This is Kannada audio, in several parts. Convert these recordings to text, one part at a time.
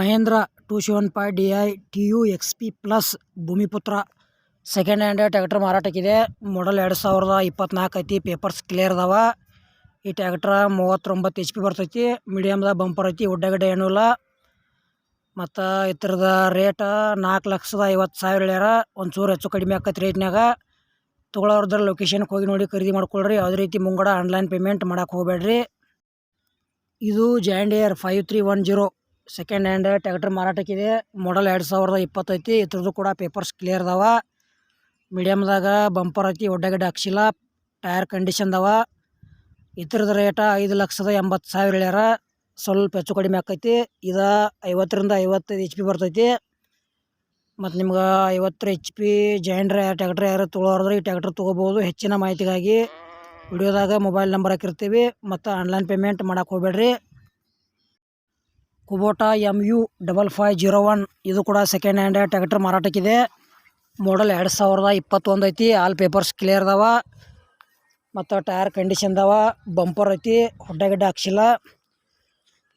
Mahindra two seven five D I T U X P plus Bhoomiputra second hand tractor ಮಾರಾಟಕ್ಕಿದೆ. Model ಎರಡು ಸಾವಿರದ ಇಪ್ಪತ್ನಾಲ್ಕು ಐತಿ, ಪೇಪರ್ಸ್ ಕ್ಲಿಯರ್ ಅದಾವ. ಈ ಟ್ಯಾಕ್ಟ್ರ ಮೂವತ್ತೊಂಬತ್ತು ಎಚ್ ಪಿ ಬರ್ತೈತಿ ಮೀಡಿಯಮ್ದಾಗ ಬಂಪರ್ ಐತಿ, ಉಡ್ಡಗಡ್ಡೆ ಏನೂ ಇಲ್ಲ ಮತ್ತು ಇದ್ರದ ರೇಟ ನಾಲ್ಕು ಲಕ್ಷದ ಐವತ್ತು ಸಾವಿರ ಹೇಳ್ಯಾರ. ಒಂದು ಚೂರು ಹೆಚ್ಚು ಕಡಿಮೆ ಆಕೈತಿ ರೇಟ್ನಾಗ ತೊಗೊಳೋರ್ದ್ರ ಲೊಕೇಶನ್ಗೆ ಹೋಗಿ ನೋಡಿ ಖರೀದಿ ಮಾಡ್ಕೊಳ್ರಿ. ಯಾವುದೇ ರೀತಿ ಮುಂಗಡ ಆನ್ಲೈನ್ ಪೇಮೆಂಟ್ ಮಾಡೋಕೆ ಹೋಗಬೇಡ್ರಿ. ಇದು John Deere five three one zero second hand tractor ಮಾರಾಟಕ್ಕಿದೆ model ಎರಡು ಸಾವಿರದ ಇಪ್ಪತ್ತೈತಿ ಇದ್ರದ್ದು ಕೂಡ ಪೇಪರ್ಸ್ ಕ್ಲಿಯರ್ ಅದಾವ. ಮೀಡಿಯಮ್ದಾಗ ಬಂಪರ್ ಐತಿ, ಒಡ್ಡಗಡ್ಡೆ ಹಾಕ್ಸಿಲ್ಲ. ಟೈರ್ ಕಂಡೀಷನ್ ಅದಾವ. ಇದ್ರದ್ದು ರೇಟ ಐದು ಲಕ್ಷದ ಎಂಬತ್ತು ಸಾವಿರ ಹೇಳ್ಯಾರ. ಸ್ವಲ್ಪ ಹೆಚ್ಚು ಕಡಿಮೆ ಆಕೈತಿ. ಇದು ಐವತ್ತರಿಂದ ಐವತ್ತೈದು ಎಚ್ ಪಿ ಬರ್ತೈತಿ. ಮತ್ತು ನಿಮ್ಗೆ ಐವತ್ತರ ಎಚ್ ಪಿ ಜೈಂಡ್ರ ಟ್ಯಾಕ್ಟ್ರ್ ಯಾರು ತೊಗೊಳೋದ್ರೆ ಈ ಟ್ಯಾಕ್ಟ್ರ್ ತೊಗೋಬೋದು. ಹೆಚ್ಚಿನ ಮಾಹಿತಿಗಾಗಿ ವಿಡಿಯೋದಾಗ ಮೊಬೈಲ್ ನಂಬರ್ ಹಾಕಿರ್ತೀವಿ. ಮತ್ತು ಆನ್ಲೈನ್ ಪೇಮೆಂಟ್ ಮಾಡಕ್ಕೆ ಹೋಗ್ಬೇಡ್ರಿ. Kubota M U double five zero one ಇದು ಕೂಡ ಸೆಕೆಂಡ್ ಹ್ಯಾಂಡ್ ಟ್ಯಾಕ್ಟರ್ ಮಾರಾಟಕ್ಕಿದೆ. ಮಾಡಲ್ ಎರಡು ಸಾವಿರದ ಇಪ್ಪತ್ತೊಂದು ಐತಿ. ಆಲ್ ಪೇಪರ್ಸ್ ಕ್ಲಿಯರ್ ಅದಾವ. ಮತ್ತು ಟೈರ್ ಕಂಡೀಷನ್ ಅದಾವ. ಬಂಪರ್ ಐತಿ. ಹೊಡ್ಡಗಡ್ಡೆ ಹಾಕ್ಸಿಲ್ಲ.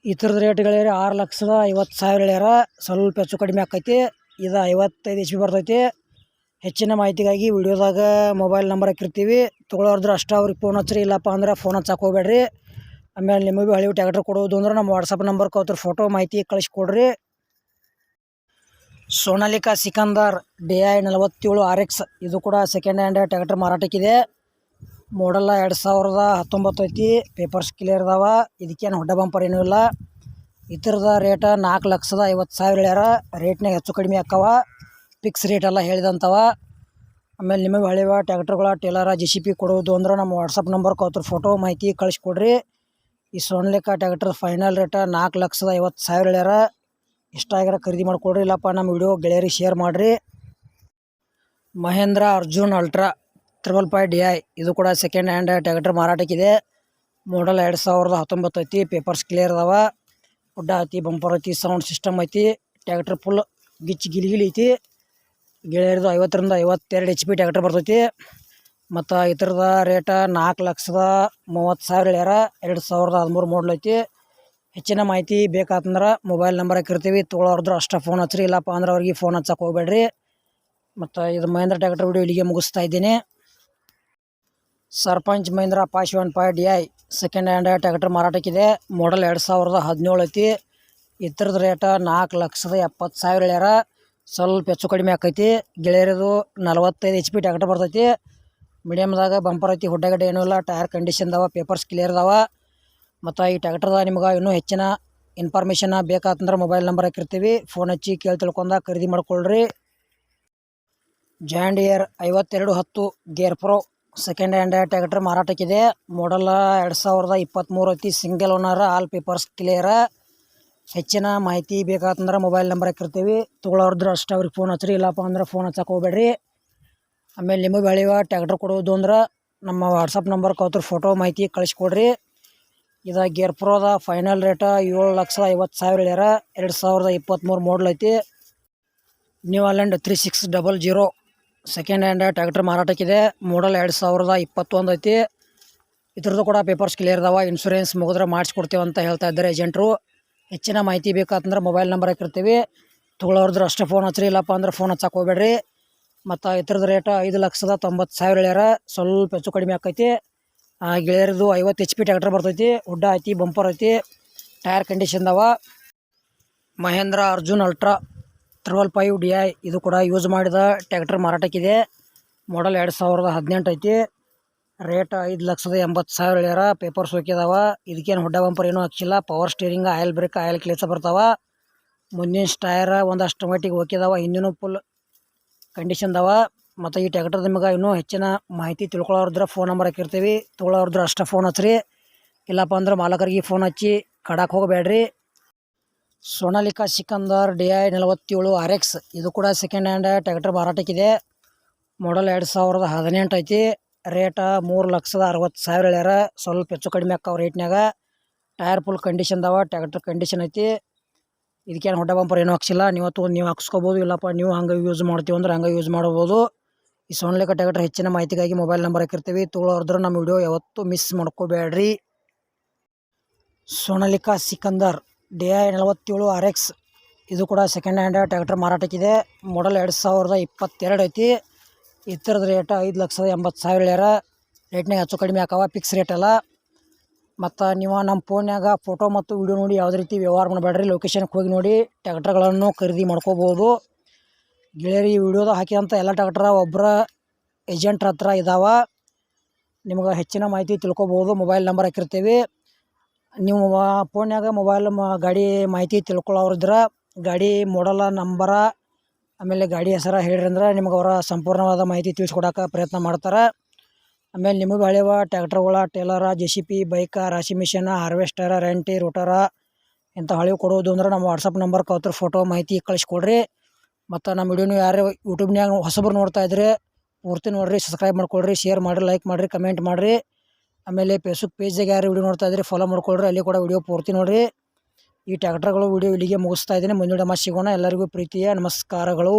ಈ ಥರದ ರೇಟ್ಗಳು ಆರು ಲಕ್ಷದ ಐವತ್ತು ಸಾವಿರ ಹೇಳ್ಯಾರ. ಸ್ವಲ್ಪ ಹೆಚ್ಚು ಕಡಿಮೆ ಆಕೈತಿ. ಇದು ಐವತ್ತೈದು ಎಚ್ ಪಿ ಬರ್ತೈತಿ. ಹೆಚ್ಚಿನ ಮಾಹಿತಿಗಾಗಿ ವಿಡಿಯೋದಾಗ ಮೊಬೈಲ್ ನಂಬರ್ ಹಾಕಿರ್ತೀವಿ. ತೊಗೊಳೋರ್ದ್ರೆ ಅಷ್ಟು ಅವ್ರಿಗೆ ಫೋನ್ ಹಚ್ಚಿರಿ. ಇಲ್ಲಪ್ಪ ಅಂದ್ರೆ ಫೋನ್ ಹಚ್ಚಕ್ಕೆ ಹೋಗ್ಬೇಡ್ರಿ. ಆಮೇಲೆ ನಿಮಗೆ ಭೀ ಹಳಿವು ಟ್ಯಾಕ್ಟರ್ ಕೊಡೋದು ಅಂದ್ರೆ ನಮ್ಮ ವಾಟ್ಸಪ್ ನಂಬರ್ ಅವ್ರ ಫೋಟೋ ಮಾಹಿತಿ ಕಳಿಸ್ಕೊಡ್ರಿ. ಸೋನಾಲಿಕಾ ಸಿಕಂದರ್, ಡಿ ಐ ನಲವತ್ತೇಳು ಆರ್ ಎಕ್ಸ್ ಇದು ಕೂಡ ಸೆಕೆಂಡ್ ಹ್ಯಾಂಡ್ ಟ್ಯಾಕ್ಟರ್ ಮಾರಾಟಕ್ಕಿದೆ ಮಾಡಲ್ಲ ಎರಡು ಸಾವಿರದ ಹತ್ತೊಂಬತ್ತು ಐತಿ ಪೇಪರ್ಸ್ ಕ್ಲಿಯರ್ ಅದಾವ ಇದಕ್ಕೇನು ಹೊಡ್ಡ ಬಂಪರ್ ಏನೂ ಇಲ್ಲ. ಇದ್ರದ ರೇಟ ನಾಲ್ಕು ಲಕ್ಷದ ಐವತ್ತು ಸಾವಿರ ಹೇಳ್ಯಾರ ರೇಟ್ನಾಗ ಹೆಚ್ಚು ಕಡಿಮೆ ಆಕ್ಕವ ಫಿಕ್ಸ್ ರೇಟ್ ಎಲ್ಲ ಹೇಳಿದಂಥವ ಆಮೇಲೆ ನಿಮಗೆ ಹಳೆಯ ಟ್ಯಾಕ್ಟರ್ಗಳ ಟೇಲರ ಜೆ ಸಿ ಪಿ ಕೊಡೋದು ಅಂದ್ರೆ ನಮ್ಮ ವಾಟ್ಸಪ್ ನಂಬರ್ ಅವ್ರ ಫೋಟೋ ಮಾಹಿತಿ ಕಳಿಸ್ಕೊಡ್ರಿ. ಈ ಸೋನ್ಲಿಕಾ ಟ್ಯಾಕ್ಟರ್ ಫೈನಲ್ ರೇಟ ನಾಲ್ಕು ಲಕ್ಷದ ಐವತ್ತು ಸಾವಿರ ಹೇಳ್ಯಾರ. ಇಷ್ಟ ಆಗ್ಯಾರ ಖರೀದಿ ಮಾಡಿಕೊಡ್ರಿ, ಇಲ್ಲಪ್ಪ ನಮ್ಮ ವಿಡಿಯೋ ಗೆಳೆಯರಿಗೆ ಶೇರ್ ಮಾಡಿರಿ. Mahindra Arjun ultra triple five D I ಇದು ಕೂಡ ಸೆಕೆಂಡ್ ಹ್ಯಾಂಡ್ ಟ್ಯಾಕ್ಟರ್ ಮಾರಾಟಕ್ಕಿದೆ ಮಾಡಲ್ ಎರಡು ಸಾವಿರದ ಹತ್ತೊಂಬತ್ತು ಐತಿ ಪೇಪರ್ಸ್ ಕ್ಲಿಯರ್ ಅದಾವ. ಗುಡ್ಡ ಐತಿ ಬಂಪರ್ ಐತಿ ಸೌಂಡ್ ಸಿಸ್ಟಮ್ ಐತಿ ಟ್ಯಾಕ್ಟರ್ ಫುಲ್ ಗಿಚ್ಚಿ ಗಿಲಿಗಿಲಿ ಐತಿ. ಗೆಳೆಯರದು ಐವತ್ತರಿಂದ ಐವತ್ತೆರಡು ಎಚ್ ಪಿ ಟ್ಯಾಕ್ಟರ್ ಬರ್ತೈತಿ. ಮತ್ತು ಇತರದ ರೇಟ ನಾಲ್ಕು ಲಕ್ಷದ ಮೂವತ್ತು ಸಾವಿರ ಹೇಳ್ಯಾರ. ಎರಡು ಸಾವಿರದ ಹದಿಮೂರು ಮಾಡಲ್ ಐತಿ. ಹೆಚ್ಚಿನ ಮಾಹಿತಿ ಬೇಕಾತಂದ್ರೆ ಮೊಬೈಲ್ ನಂಬರ್ ಹಾಕಿರ್ತೀವಿ. ತೊಗೊಳೋರ್ದ್ರೆ ಅಷ್ಟೇ ಫೋನ್ ಹಚ್ಚಿರಿ ಇಲ್ಲಪ್ಪ ಅಂದ್ರೆ ಅವ್ರಿಗೆ ಫೋನ್ ಹಚ್ಚಕ್ಕೆ ಹೋಗ್ಬೇಡ್ರಿ. ಮತ್ತು ಇದು ಮಹೇಂದ್ರ ಟ್ಯಾಕ್ಟರ್ ವಿಡಿಯೋ ಇಲ್ಲಿಗೆ ಮುಗಿಸ್ತಾ ಇದ್ದೀನಿ. Sarpanch Mahindra posh one point D I second hand tractor ಮಾರಾಟಕ್ಕಿದೆ model ಎರಡು ಸಾವಿರದ ಹದಿನೇಳು ಐತಿ. ಇದ್ರದ್ದು ರೇಟ ನಾಲ್ಕು ಲಕ್ಷದ ಎಪ್ಪತ್ತು ಸಾವಿರ ಹೇಳ್ಯಾರ. ಸ್ವಲ್ಪ ಹೆಚ್ಚು ಕಡಿಮೆ ಆಕೈತಿ. ಗೆಳೆಯರದು ನಲವತ್ತೈದು ಎಚ್ ಪಿ ಟ್ಯಾಕ್ಟರ್ ಬರ್ತೈತಿ. ಮೀಡಿಯಮ್ದಾಗ ಬಂಪರ್ ಐತಿ ಹುಡ್ಡಗಡ್ಡೆ ಏನೂ ಇಲ್ಲ, ಟೈರ್ ಕಂಡೀಷನ್ ಅದಾವ, ಪೇಪರ್ಸ್ ಕ್ಲಿಯರ್ ಅದಾವ. ಮತ್ತು ಈ ಟ್ಯಾಕ್ಟರ್ದಾಗ ನಿಮ್ಗೆ ಇನ್ನೂ ಹೆಚ್ಚಿನ ಇನ್ಫಾರ್ಮೇಷನ್ ಬೇಕಾತಂದ್ರೆ ಮೊಬೈಲ್ ನಂಬರ್ ಹಾಕಿರ್ತೀವಿ. ಫೋನ್ ಹಚ್ಚಿ ಕೇಳಿ ತಿಳ್ಕೊಂಡ ಖರೀದಿ ಮಾಡ್ಕೊಳ್ರಿ. ಜಾಂಡಿಯರ್ ಐವತ್ತೆರಡು ಹತ್ತು gear pro second hand tractor ಮಾರಾಟಕ್ಕಿದೆ. Model ಎರಡು ಸಾವಿರದ ಇಪ್ಪತ್ತ್ಮೂರು ಐತಿ single owner all papers clear ಹೆಚ್ಚಿನ ಮಾಹಿತಿ ಬೇಕಾತಂದ್ರೆ ಮೊಬೈಲ್ ನಂಬರ್ ಹಾಕಿರ್ತೀವಿ. ತೊಗೊಳೋರ್ದ್ರೆ ಅಷ್ಟೇ ಅವ್ರಿಗೆ ಫೋನ್ ಹಚ್ಚಿರಿ, ಇಲ್ಲಪ್ಪ ಅಂದ್ರೆ ಫೋನ್ ಹಚ್ಚಕ್ಕೆ ಹೋಗ್ಬೇಡ್ರಿ. ಆಮೇಲೆ ನಿಮಗೆ ಬೆಳೆಯುವ ಟ್ಯಾಕ್ಟರ್ ಕೊಡೋದು ಅಂದ್ರೆ ನಮ್ಮ ವಾಟ್ಸಪ್ ನಂಬರ್ ಕೌತ್ರ ಫೋಟೋ ಮಾಹಿತಿ ಕಳಿಸ್ಕೊಡ್ರಿ. ಇದ ಗೇರ್ ಪ್ರೋದ ಫೈನಲ್ ರೇಟ ಏಳು ಲಕ್ಷ ಐವತ್ತು ಸಾವಿರ ಹೇಳ್ಯಾರ. ಎರಡು ಸಾವಿರದ ಇಪ್ಪತ್ತ್ಮೂರು ಮಾಡಲ್ ಐತಿ. New Holland three six double zero second hand tractor ಮಾರಾಟಕ್ಕಿದೆ. Model ಎರಡು ಸಾವಿರದ ಇಪ್ಪತ್ತೊಂದು ಐತಿ. ಇದ್ರದ್ದು ಕೂಡ ಪೇಪರ್ಸ್ ಕ್ಲಿಯರ್ ಇದಾವೆ ಇನ್ಶೂರೆನ್ಸ್ ಮುಗಿದ್ರೆ ಮಾಡಿಸ್ಕೊಡ್ತೀವಿ ಅಂತ ಹೇಳ್ತಾ ಇದ್ದಾರೆ ಏಜೆಂಟ್ರು ಹೆಚ್ಚಿನ ಮಾಹಿತಿ ಬೇಕಾತಂದ್ರೆ ಮೊಬೈಲ್ ನಂಬರ್ ಹಾಕಿರ್ತೀವಿ. ತೊಗೊಳೋರ್ದ್ರೆ ಅಷ್ಟೇ ಫೋನ್ ಹಚ್ಚಿರಿ ಇಲ್ಲಪ್ಪ ಅಂದ್ರೆ ಫೋನ್ ಹಚ್ಚಕ್ಕೆ ಹೋಗ್ಬೇಡ್ರಿ. ಮತ್ತು ಇದ್ರದ್ದು ರೇಟ್ ಐದು ಲಕ್ಷದ ತೊಂಬತ್ತು ಸಾವಿರ ಹೇಳ್ಯಾರ. ಸ್ವಲ್ಪ ಹೆಚ್ಚು ಕಡಿಮೆ ಆಕೈತಿ. ಗೆಳೆಯರದು ಐವತ್ತು ಎಚ್ ಪಿ ಟ್ಯಾಕ್ಟರ್ ಬರ್ತೈತಿ. ಹುಡ್ಡ ಐತಿ ಬಂಪರ್ ಐತಿ ಟೈರ್ ಕಂಡೀಷನ್ ಅವ Mahindra Arjun ultra triple five D I ಇದು ಕೂಡ ಯೂಸ್ ಮಾಡಿದ ಟ್ಯಾಕ್ಟರ್ ಮಾರಾಟಕ್ಕಿದೆ. ಮಾಡಲ್ ಎರಡು ಸಾವಿರದ ಹದಿನೆಂಟು ಐತಿ. ರೇಟ್ ಐದು ಲಕ್ಷದ ಎಂಬತ್ತು ಸಾವಿರ ಹೇಳ್ಯಾರ. ಪೇಪರ್ಸ್ ಹೋಗಿದಾವ ಇದಕ್ಕೇನು ಹುಡ್ಡ ಬಂಪರ್ ಏನೂ ಹಾಕಿಲ್ಲ power steering oil brake oil ಕ್ಲೇಸ ಬರ್ತಾವ. ಮುಂದಿನ ಸ್ಟೈರ ಒಂದಷ್ಟು ಮಟ್ಟಿಗೆ ಹೋಗಿದಾವ ಹಿಂದಿನೂ ಫುಲ್ ಕಂಡೀಷನ್ ಅದಾವ ಮತ್ತು ಈ ಟ್ಯಾಕ್ಟರ್ ನಿಮಗೆ ಇನ್ನೂ ಹೆಚ್ಚಿನ ಮಾಹಿತಿ ತಿಳ್ಕೊಳ್ಳೋರ್ದ್ರೆ ಫೋನ್ ನಂಬರ್ ಹಾಕಿರ್ತೀವಿ. ತೊಗೊಳೋರ್ದ್ರೆ ಅಷ್ಟೇ ಫೋನ್ ಹಚ್ಚಿರಿ ಇಲ್ಲಪ್ಪ ಅಂದ್ರೆ ಮಾಲಕರಿಗೆ ಫೋನ್ ಹಚ್ಚಿ ಕಡಕ್ಕೆ ಹೋಗಬೇಡ್ರಿ. ಸೋನಾಲಿಕಾ ಸಿಕಂದರ್ ಡಿ ಐ ನಲವತ್ತೇಳು ಆರ್ ಎಕ್ಸ್ ಇದು ಕೂಡ ಸೆಕೆಂಡ್ ಹ್ಯಾಂಡ್ ಟ್ಯಾಕ್ಟರ್ ಮಾರಾಟಕ್ಕಿದೆ. ಮಾಡಲ್ ಎರಡು ಸಾವಿರದ ಹದಿನೆಂಟು ಐತಿ. ರೇಟ ಮೂರು ಲಕ್ಷದ ಅರವತ್ತು ಸಾವಿರ ಹೇಳ್ಯಾರ. ಸ್ವಲ್ಪ ಹೆಚ್ಚು ಕಡಿಮೆ ಆಕವ ರೇಟ್ನಾಗ ಟೈರ್ ಫುಲ್ ಕಂಡೀಷನ್ ಅದಾವ ಟ್ಯಾಕ್ಟರ್ ಕಂಡೀಷನ್ ಐತಿ. ಇದಕ್ಕೇನು ಹೊಟ್ಟೆ ಬಂಪರ್ ಏನೂ ಹಾಕ್ಸಿಲ್ಲ. ನೀವು ತೊಗೊಂಡು ನೀವು ಹಾಕ್ಸ್ಕೊಬೋದು. ಇಲ್ಲಪ್ಪ, ನೀವು ಹಂಗೆ ಯೂಸ್ ಮಾಡ್ತೀವಿ ಅಂದ್ರೆ ಹಂಗೆ ಯೂಸ್ ಮಾಡ್ಬೋದು. ಈ ಸೋನ್ಲಿಕ ಟ್ಯಾಕ್ಟರ್ ಹೆಚ್ಚಿನ ಮಾಹಿತಿಗಾಗಿ ಮೊಬೈಲ್ ನಂಬರ್ ಹಾಕಿರ್ತೀವಿ. ತೊಗೊಳೋರ್ದ್ರೆ ನಮ್ಮ ವಿಡಿಯೋ ಯಾವತ್ತೂ ಮಿಸ್ ಮಾಡ್ಕೋಬೇಡ್ರಿ. ಸೋನಲಿಕಾ ಸಿಕಂದರ್ ಡಿ ಐ ನಲವತ್ತೇಳು ಆರ್ ಎಕ್ಸ್ ಇದು ಕೂಡ ಸೆಕೆಂಡ್ ಹ್ಯಾಂಡ್ ಟ್ರ್ಯಾಕ್ಟರ್ ಮಾರಾಟಕ್ಕಿದೆ. ಮಾಡಲ್ ಎರಡು ಸಾವಿರದ ಇಪ್ಪತ್ತೆರಡು ಐತಿ. ಇತ್ತರದ ರೇಟ್ ಐದು ಲಕ್ಷದ ಎಂಬತ್ತು ಸಾವಿರ ಹೇಳ್ಯಾರ. ರೇಟ್ನಾಗ ಹೆಚ್ಚು ಕಡಿಮೆ ಹಾಕವ ಫಿಕ್ಸ್ ರೇಟ್ ಅಲ್ಲ. ಮತ್ತು ನೀವು ನಮ್ಮ ಫೋನ್ಯಾಗ ಫೋಟೋ ಮತ್ತು ವಿಡಿಯೋ ನೋಡಿ ಯಾವುದೇ ರೀತಿ ವ್ಯವಹಾರ ಮಾಡಬೇಡ್ರಿ ಲೊಕೇಶನ್ಗೆ ಹೋಗಿ ನೋಡಿ ಟ್ರ್ಯಾಕ್ಟರ್ಗಳನ್ನು ಖರೀದಿ ಮಾಡ್ಕೋಬೋದು. ಗೆಳೆಯರಿ ವಿಡಿಯೋದ ಹಾಕಿದಂಥ ಎಲ್ಲ ಟ್ಯಾಕ್ಟ್ರ ಒಬ್ಬರ ಏಜೆಂಟ್ರ ಹತ್ರ ಇದಾವೆ. ನಿಮ್ಗೆ ಹೆಚ್ಚಿನ ಮಾಹಿತಿ ತಿಳ್ಕೊಬೋದು ಮೊಬೈಲ್ ನಂಬರ್ ಹಾಕಿರ್ತೀವಿ. ನೀವು ಫೋನ್ಯಾಗ ಮೊಬೈಲ್ ಗಾಡಿ ಮಾಹಿತಿ ತಿಳ್ಕೊಳ್ಳೋರಿದ್ರೆ ಗಾಡಿ ಮಾಡಲ ನಂಬರ ಆಮೇಲೆ ಗಾಡಿ ಹೆಸರು ಹೇಳಿರಿ ಅಂದ್ರೆ ನಿಮ್ಗೆ ಅವರ ಸಂಪೂರ್ಣವಾದ ಮಾಹಿತಿ ತಿಳಿಸ್ಕೊಡೋಕೆ ಪ್ರಯತ್ನ ಮಾಡ್ತಾರೆ. ಆಮೇಲೆ ನಿಮಗೆ ಹಳೆವ ಟ್ಯಾಕ್ಟರ್ಗಳ ಟೇಲರ ಜೆ ಸಿ ಪಿ ಬೈಕ, ರಾಶಿ ಮಿಷನ, ಹಾರ್ವೆಸ್ಟರ, ರೆಂಟಿ, ರೋಟರ, ಇಂಥ ಹಳೆವು ಕೊಡೋದು ಅಂದ್ರೆ ನಮ್ಮ ವಾಟ್ಸಪ್ ನಂಬರ್ ಕೌತ್ರ ಫೋಟೋ ಮಾಹಿತಿ ಕಳಿಸ್ಕೊಡ್ರಿ. ಮತ್ತು ನಮ್ಮ ವಿಡಿಯೋನು ಯಾರು ಯೂಟ್ಯೂಬ್ನಾಗ ಹೊಸಬ್ರು ನೋಡ್ತಾ ಇದ್ರೆ ಪೂರ್ತಿ ನೋಡಿರಿ ಸಬ್ಸ್ಕ್ರೈಬ್ ಮಾಡ್ಕೊಳ್ರಿ ಶೇರ್ ಮಾಡಿರಿ ಲೈಕ್ ಮಾಡಿರಿ ಕಮೆಂಟ್ ಮಾಡಿರಿ. ಆಮೇಲೆ ಫೇಸ್ಬುಕ್ ಪೇಜ್ದಾಗ ಯಾರು ವಿಡಿಯೋ ನೋಡ್ತಾ ಇದ್ರಿ ಫಾಲೋ ಮಾಡ್ಕೊಳ್ರಿ ಅಲ್ಲಿ ಕೂಡ ವಿಡಿಯೋ ಪೂರ್ತಿ ನೋಡಿರಿ. ಈ ಟ್ಯಾಕ್ಟರ್ಗಳು ವಿಡಿಯೋ ಇಲ್ಲಿಗೆ ಮುಗಿಸ್ತಾ ಇದ್ದೀನಿ. ಮುಂದಿನ ಮಾಸ್ ಸಿಗೋಣ. ಎಲ್ಲರಿಗೂ ಪ್ರೀತಿಯ ನಮಸ್ಕಾರಗಳು.